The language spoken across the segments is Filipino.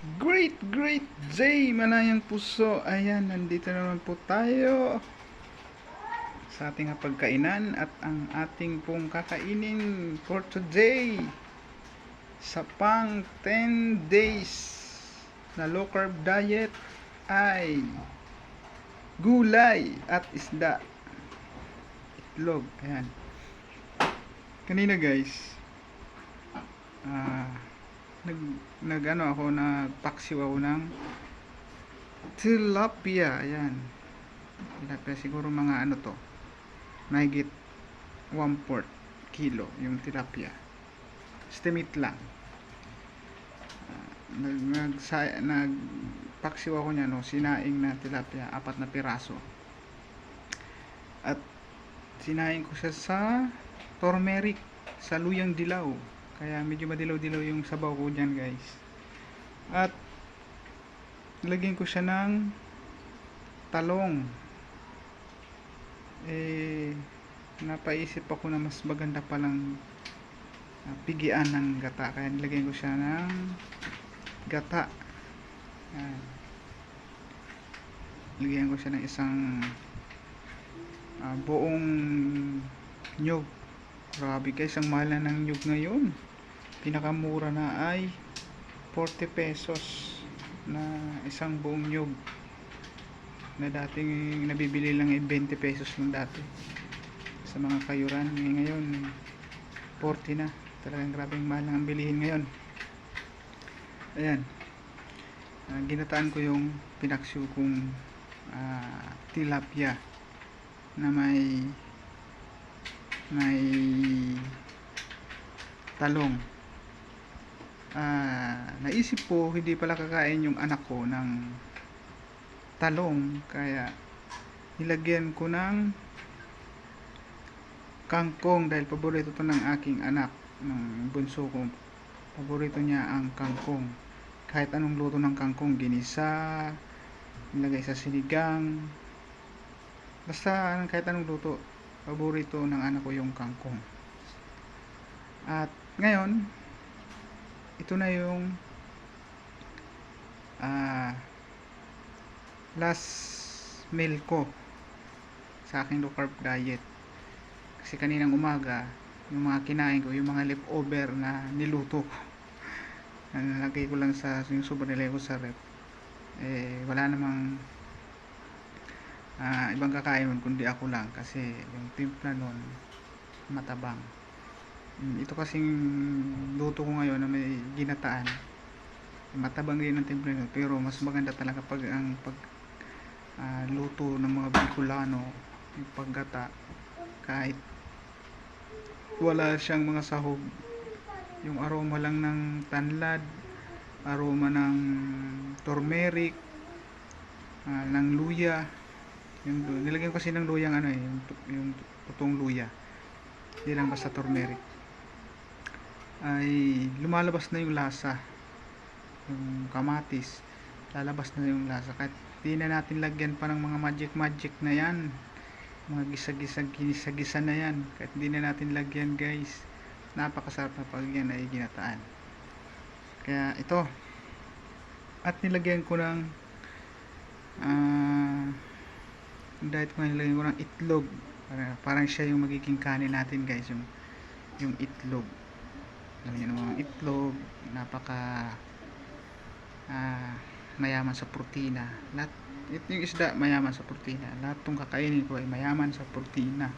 Great, great day, malayang puso. Ayan, nandito naman po tayo sa ating pagkainan at ang ating pong kakainin for today. Sa pang 10 days na low carb diet ay gulay at isda. Itlog ayan. Kanina guys ah nag nag ano ako nagpaksiw ako ng tilapia. Ayan. Tilapia siguro mga ano to mahigit 1 4 kilo yung tilapia. Estimate lang. Ah, nag nag nagpaksiw ako niya no? Sinaing na tilapia apat na piraso. At sinaing ko siya sa turmeric sa luyang dilaw kaya medyo madilaw-dilaw yung sabaw ko dyan guys. At nilagyan ko siya ng talong. Eh napaisip ako na mas maganda palang uh, pigian ng gata. Kaya nilagyan ko siya ng gata. Yan. Nilagyan ko siya ng isang uh, buong nyog. Grabe guys, ang mahal na ng nyug ngayon. Pinakamura na ay 40 pesos na isang buong nyug. Na dating nabibili lang ay 20 pesos lang dati. Sa mga kayuran. Eh, Ngayon, 40 na. Talagang grabing mahal ang bilihin ngayon. Ayan. Ah, ginataan ko yung pinaksyo kong ah, tilapia na may may talong. Ah, naisip ko hindi pala kakain yung anak ko ng talong. Kaya nilagyan ko ng kangkong dahil paborito to ng aking anak. Ng bunso ko paborito niya ang kangkong. Kahit anong luto ng kangkong ginisa nilagay sa sinigang. Basta kahit anong luto paborito ng anak ko yung kangkong. At ngayon ito na yung ah last meal ko sa aking low carb diet. Kasi kaninang umaga yung mga kinain ko yung mga leftover na niluto ko na nalagay ko lang sa yung super nilagay ko sa rep eh wala namang ah, ibang kakain kundi ako lang. Kasi yung timpla nun matabang ito kasing luto ko ngayon na may ginataan. Matabang din ang nun pero mas maganda talaga pag ang pag ah, luto ng mga Bicolano yung paggata kahit wala siyang mga sahog. Yung aroma lang ng tanlad aroma ng turmeric ah, ng luya. Yung nilagyan ko kasi ng luyang ano eh yung, yung tutong luya. Hindi lang basta turmeric ay lumalabas na yung lasa. Yung kamatis lalabas na yung lasa. Kahit di na natin lagyan pa ng mga magic magic na yan mga gisa-gisa ginisa-gisa na yan kahit di na natin lagyan guys napakasarap na pag yan ay ginataan. Kaya ito at nilagyan ko ng yung diet ko nilagyan ko ng itlog. Para- parang siya yung magiging kanin natin guys yung yung itlog alam niyo naman ang itlog napaka ah, mayaman sa protina. Lahat ito yung isda mayaman sa protina. Lahat tong kakainin ko ay mayaman sa protina.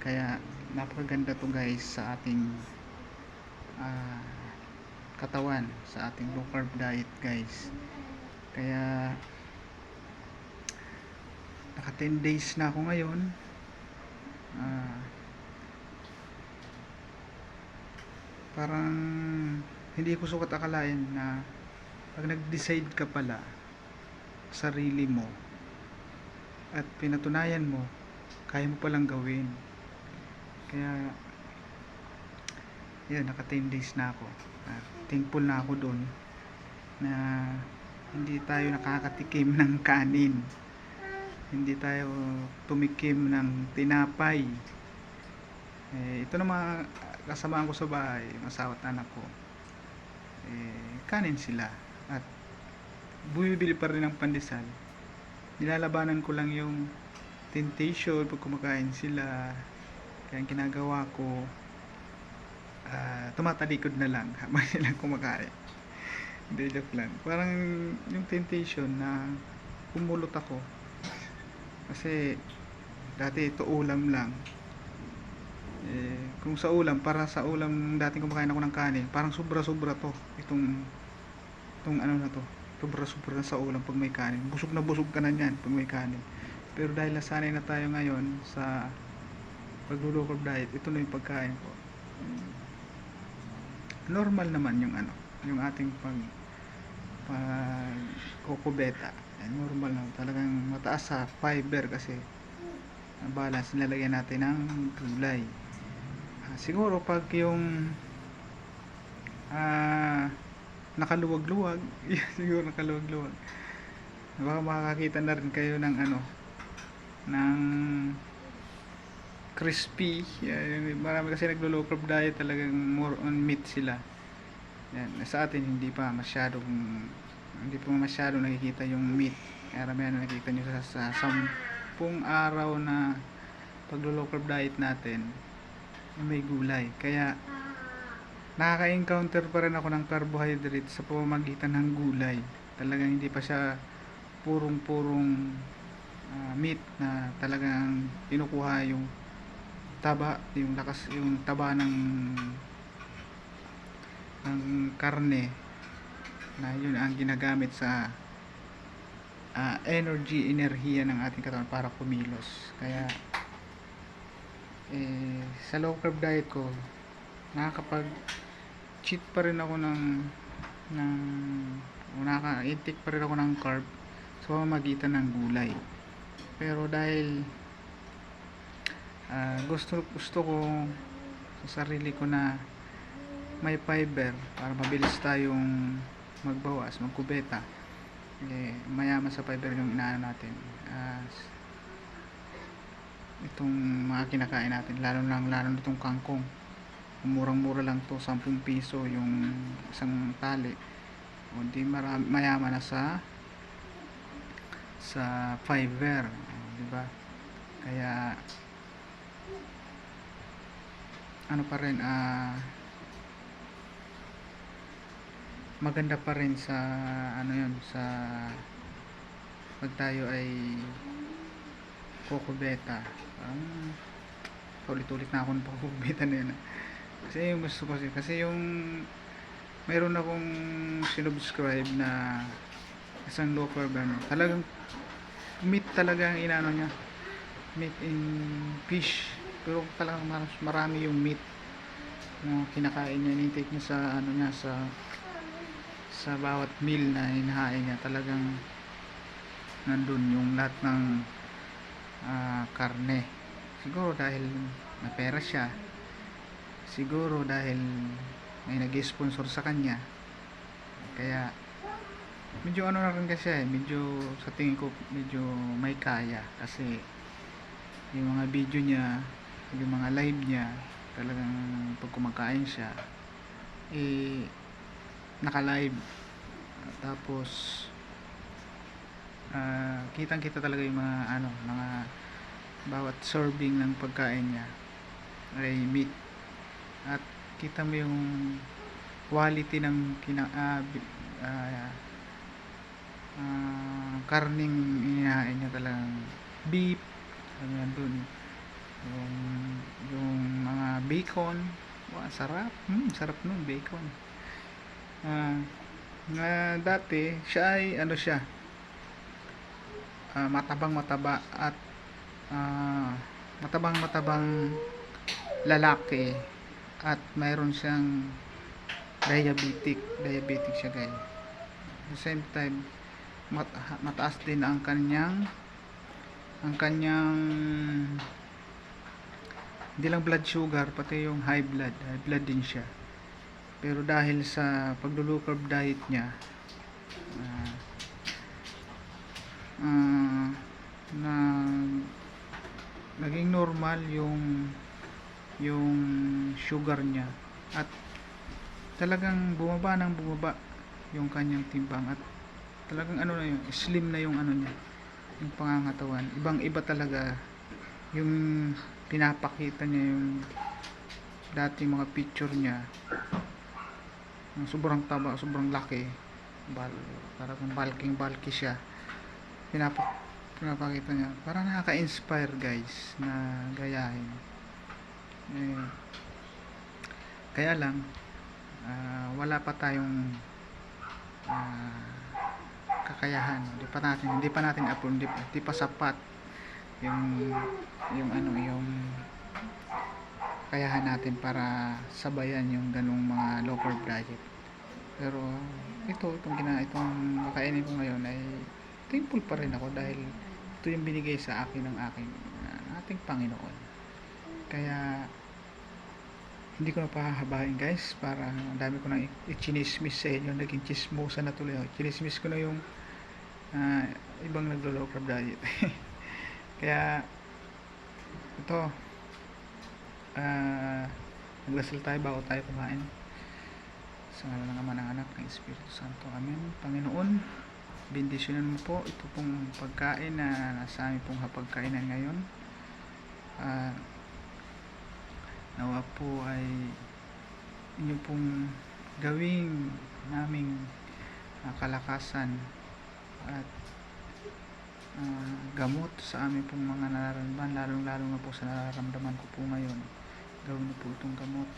Kaya napakaganda to guys sa ating ah, katawan sa ating low carb diet guys. Kaya naka 10 days na ako ngayon. Ah, parang hindi ko sukat akalain na pag nag-decide ka pala sarili mo at pinatunayan mo kaya mo palang gawin. Kaya yun naka 10 days na ako. At thankful na ako doon na hindi tayo nakakatikim ng kanin. Hindi tayo tumikim ng tinapay. Eh, ito na mga kasamaan ko sa bahay, yung anak ko, eh, kanin sila. At bumibili pa rin ng pandesal. Nilalabanan ko lang yung temptation pag kumakain sila. Kaya ang ginagawa ko, ah, tumatalikod na lang habang sila kumakain. Hindi, joke lang. Parang yung temptation na kumulot ako. Kasi dati ito ulam lang. Eh, kung sa ulam, para sa ulam dating kumakain ako ng kanin, parang sobra-sobra to. Itong, itong ano na to. Sobra-sobra na sa ulam pag may kanin. Busog na busog ka na yan pag may kanin. Pero dahil nasanay na tayo ngayon sa carb diet, ito na yung pagkain ko. Normal naman yung ano, yung ating pag pag kokobeta. Normal na talagang mataas sa fiber kasi balance nilalagyan natin ng gulay. Ah, siguro pag yung ah nakaluwag-luwag, siguro nakaluwag-luwag. Baka makakakita na rin kayo ng ano ng crispy. Yan, marami kasi naglo-low carb diet talagang more on meat sila. Yan, sa atin hindi pa masyadong hindi pa masyadong nakikita yung meat. Kaya na nakikita nyo sa, sa sampung araw na paglo-low carb diet natin may gulay. Kaya nakaka-encounter pa rin ako ng carbohydrate sa pamamagitan ng gulay. Talagang hindi pa siya purong-purong ah, meat na talagang kinukuha yung taba, yung lakas, yung taba ng ng karne na yun ang ginagamit sa ah, energy, enerhiya ng ating katawan para kumilos. Kaya eh, sa low carb diet ko nakakapag cheat pa rin ako ng ng nakaka-intake pa rin ako ng carb sa pamamagitan ng gulay. Pero dahil ah, gusto gusto ko sa sarili ko na may fiber para mabilis tayong magbawas, magkubeta. Eh, mayaman sa fiber yung inaano natin. Ah, itong mga kinakain natin, lalo lang lalo na itong kangkong. Murang-mura lang to, 10 piso yung isang tali. O di marami, mayaman na sa sa fiber, di ba? Kaya ano pa rin ah maganda pa rin sa ano yun sa pag tayo ay kokobeta parang ulit-ulit na ako ng kokobeta na yun. Ah. kasi yung gusto ko kasi kasi yung meron akong sinubscribe na isang low carb ano talagang meat talaga ang inano niya. Meat in fish. Pero talagang mar- marami yung meat na kinakain niya intake niya sa ano niya sa sa bawat meal na hinahain niya. Talagang nandun yung lahat ng ah, karne. Siguro dahil na pera siya. Siguro dahil may nag-sponsor sa kanya. Kaya medyo ano na rin kasi eh, medyo sa tingin ko medyo may kaya. Kasi yung mga video niya yung mga live niya talagang pag kumakain siya eh naka-live. Tapos ah, kitang kita talaga yung mga ano mga bawat serving ng pagkain niya. Ay meat. At kita mo yung quality ng kina, bi- ah, ah, karning inahain niya talagang beef. Ano yan dun. Yung, yung mga bacon. Wah, sarap. Hmm, sarap nun bacon. Ah, nga dati siya ay ano siya ah, matabang mataba at ah, matabang matabang lalaki at mayroon siyang diabetic diabetic siya guys. At the same time mat mataas din ang kanyang ang kanyang hindi lang blood sugar pati yung high blood high blood din siya. Pero dahil sa paglo-low carb diet niya ah, ah, na naging normal yung yung sugar niya at talagang bumaba ng bumaba yung kanyang timbang at Talagang ano na yung slim na yung ano niya. Yung pangangatawan. Ibang iba talaga yung pinapakita niya yung dating mga picture niya. Sobrang taba, sobrang laki. Bal, parang bulking bulky siya. Pinapak pinapakita niya. Parang nakaka-inspire guys na gayahin. Eh, kaya lang ah, wala pa tayong ah, kakayahan hindi pa natin hindi pa natin upload hindi, hindi pa sapat yung yung ano yung kakayahan natin para sabayan yung ganung mga carb diet pero ito itong gina itong kakainin ko ngayon ay thankful pa rin ako dahil ito yung binigay sa akin ng aking ng ating Panginoon. Kaya hindi ko na pahahabain guys para ang dami ko nang i-chinismis sa inyo naging chismosa na tuloy ako. Chinismis ko na yung ah, ibang naglo-low carb diet kaya ito ah nagdasal tayo bago tayo kumain. Sa ngala ng Ama ng Anak ng Espiritu Santo. Amen. Panginoon bendisyonan mo po ito pong pagkain na nasa amin pong hapagkainan ngayon. Ah nawa po ay inyo pong gawing naming ah, kalakasan at ah, gamot sa aming pong mga nararamdaman lalong lalo na po sa nararamdaman ko po ngayon. Gawin niyo po itong gamot.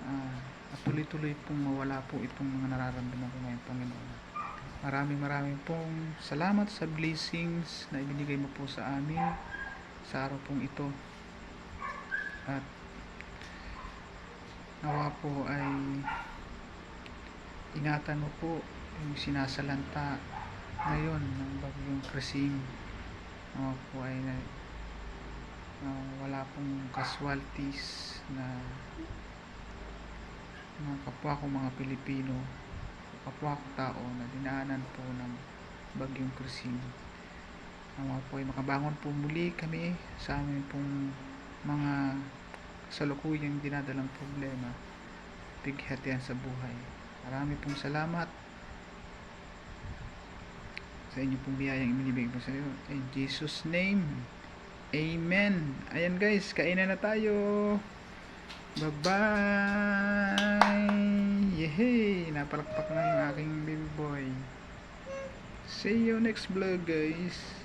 Ah, at tuloy-tuloy pong mawala po itong mga nararamdaman ko ngayon Panginoon maraming maraming pong salamat sa blessings na ibinigay mo po sa amin sa araw pong ito. At nawa po ay ingatan mo po yung sinasalanta ngayon ng bagyong Krising nawa po ay na, na wala pong casualties na mga kapwa ko mga Pilipino kapwa tao na dinaanan po ng bagyong Krising nawa po ay makabangon po muli kami sa amin pong mga salukuyang dinadalang problema bighatian sa buhay marami pong salamat sa inyo pong biyayang inibigay po sa iyo in Jesus name Amen ayan guys kainan na tayo bye bye yehey napalakpak na yung aking baby boy see you next vlog guys